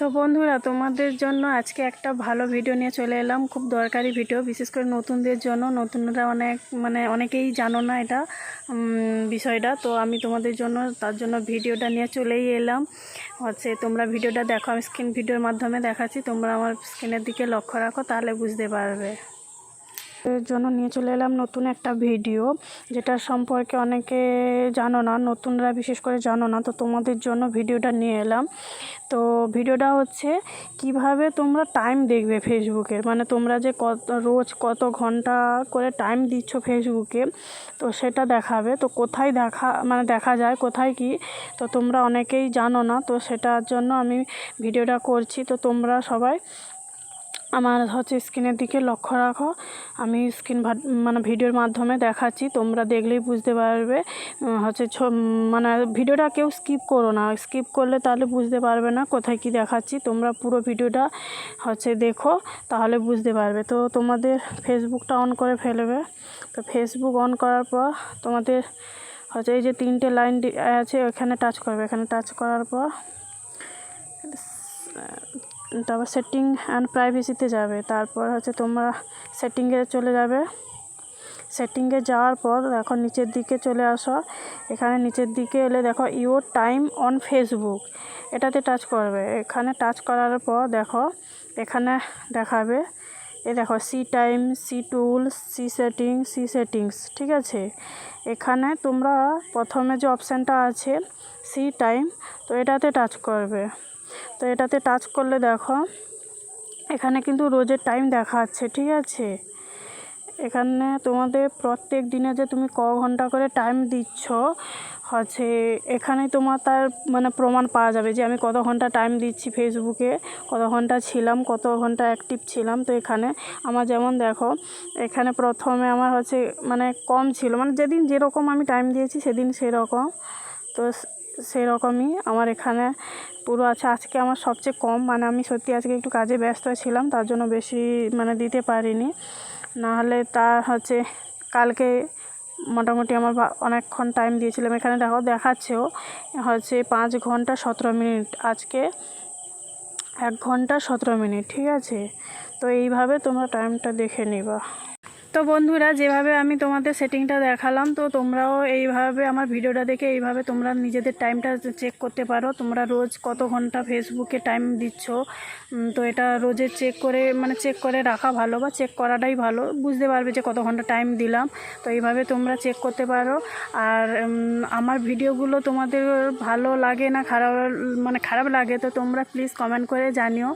তো বন্ধুরা, তোমাদের জন্য আজকে একটা ভালো ভিডিও নিয়ে চলে এলাম। খুব দরকারি ভিডিও বিশেষ করে নতুনদের জন্য। নতুনরা অনেক মানে অনেকেই জানো না এটা বিষয়টা। তো আমি তোমাদের জন্য, তার জন্য ভিডিওটা নিয়ে চলেই এলাম। হচ্ছে, তোমরা ভিডিওটা দেখো, আমি স্ক্রিন ভিডিওর মাধ্যমে দেখাচ্ছি। তোমরা আমার স্ক্রিনের দিকে লক্ষ্য রাখো, তাহলে বুঝতে পারবে। এর জন্য নিয়ে চলে এলাম নতুন একটা ভিডিও, যেটা সম্পর্কে অনেকে জানো না, নতুনরা বিশেষ করে জানো না, তো তোমাদের জন্য ভিডিওটা নিয়ে এলাম। তো ভিডিওটা হচ্ছে, কীভাবে তোমরা টাইম দেখবে ফেসবুকে মানে তোমরা যে কত, রোজ কত ঘণ্টা করে টাইম দিচ্ছ ফেসবুকে তো সেটা দেখাবে। তো কোথায় দেখা মানে দেখা যায়, কোথায় কি? তো তোমরা অনেকেই জানো না, তো সেটার জন্য আমি ভিডিওটা করছি। তো তোমরা সবাই আমার হচ্ছে স্ক্রিনের দিকে লক্ষ্য রাখো। আমি স্ক্রিন মানে ভিডিওর মাধ্যমে দেখাচ্ছি, তোমরা দেখলেই বুঝতে পারবে। হচ্ছে মানে ভিডিওটা কেউ স্কিপ করো না। স্কিপ করলে তাহলে বুঝতে পারবে না কোথায় কি দেখাচ্ছি। তোমরা পুরো ভিডিওটা হচ্ছে দেখো, তাহলে বুঝতে পারবে। তো তোমাদের ফেসবুকটা অন করে ফেলবে। তো ফেসবুক অন করার পর তোমাদের হচ্ছে এই যে তিনটে লাইন আছে, ওখানে টাচ করবে। এখানে টাচ করার পর তারপর সেটিং অ্যান্ড প্রাইভেসিতে যাবে। তারপর হচ্ছে তোমরা সেটিংয়ে চলে যাবে। সেটিংয়ে যাওয়ার পর দেখো নিচের দিকে চলে আসো। এখানে নিচের দিকে এলে দেখো ইউর টাইম অন ফেসবুক এটাতে টাচ করবে। এখানে টাচ করার পর দেখো এখানে দেখাবে। এ দেখো see time see tools see setting see settings ঠিক আছে? এখানে তোমরা প্রথমে যে অপশানটা আছে সি টাইম তো এটাতে টাচ করবে। তো এটাতে টাচ করলে দেখো, এখানে কিন্তু রোজের টাইম দেখাচ্ছে ঠিক আছে? এখানে তোমাদের প্রত্যেক দিনে যে তুমি ক ঘণ্টা করে টাইম দিচ্ছ, হচ্ছে এখানে তোমার তার মানে প্রমাণ পাওয়া যাবে যে আমি কত ঘণ্টা টাইম দিচ্ছি ফেসবুকে কত ঘণ্টা ছিলাম, কত ঘণ্টা অ্যাক্টিভ ছিলাম। তো এখানে আমার যেমন দেখো, এখানে প্রথমে আমার হচ্ছে মানে কম ছিল মানে যেদিন যেরকম আমি টাইম দিয়েছি সেদিন সেরকম। তো সেরকমই আমার এখানে পুরো আছে। আজকে আমার সবচেয়ে কম মানে আমি সত্যি আজকে একটু কাজে ব্যস্ত ছিলাম, তার জন্য বেশি মানে দিতে পারিনি। নাহলে তা হচ্ছে কালকে মোটামুটি আমার অনেকক্ষণ টাইম দিয়েছিলাম। এখানে দেখো দেখাচ্ছেও, হচ্ছে পাঁচ ঘণ্টা সতেরো মিনিট। আজকে এক ঘণ্টা সতেরো মিনিট, ঠিক আছে? তো এইভাবে তোমরা টাইমটা দেখে নিবা। তো বন্ধুরা, যেভাবে আমি তোমাদের সেটিংটা দেখালাম, তো তোমরাও এইভাবে আমার ভিডিওটা দেখে এইভাবে তোমরা নিজেদের টাইমটা চেক করতে পারো। তোমরা রোজ কত ঘণ্টা ফেসবুকে টাইম দিচ্ছ? তো এটা রোজে চেক করে মানে চেক করে রাখা ভালো বা চেক করাটাই ভালো। বুঝতে পারবে যে কত ঘণ্টা টাইম দিলাম। তো এইভাবে তোমরা চেক করতে পারো। আর আমার ভিডিওগুলো তোমাদের ভালো লাগে না খারাপ মানে খারাপ লাগে, তো তোমরা প্লিজ কমেন্ট করে জানিও।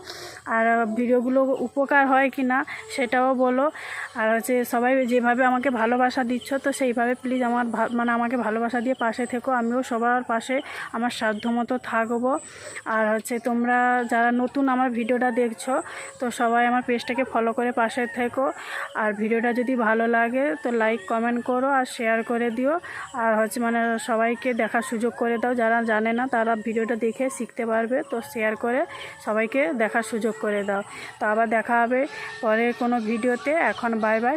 আর, ভিডিওগুলো উপকার হয় কি না সেটাও বলো। আর হচ্ছে সবাই যেভাবে আমাকে ভালোবাসা দিচ্ছ, তো সেইভাবে প্লিজ আমার মানে আমাকে ভালোবাসা দিয়ে পাশে থেকো। আমিও সবার পাশে আমার সাধ্যমতো থাকব। আর হচ্ছে তোমরা যারা নতুন আমার ভিডিওটা দেখছ, তো সবাই আমার পেজটাকে ফলো করে পাশে থেকো। আর ভিডিওটা যদি ভালো লাগে, তো লাইক কমেন্ট করো আর শেয়ার করে দিও। আর হচ্ছে মানে সবাইকে দেখার সুযোগ করে দাও। যারা জানে না, তারা ভিডিওটা দেখে শিখতে পারবে। তো শেয়ার করে সবাইকে দেখার সুযোগ করে দাও। তো আবার দেখা হবে পরের কোনো ভিডিওতে। এখন বাই বাই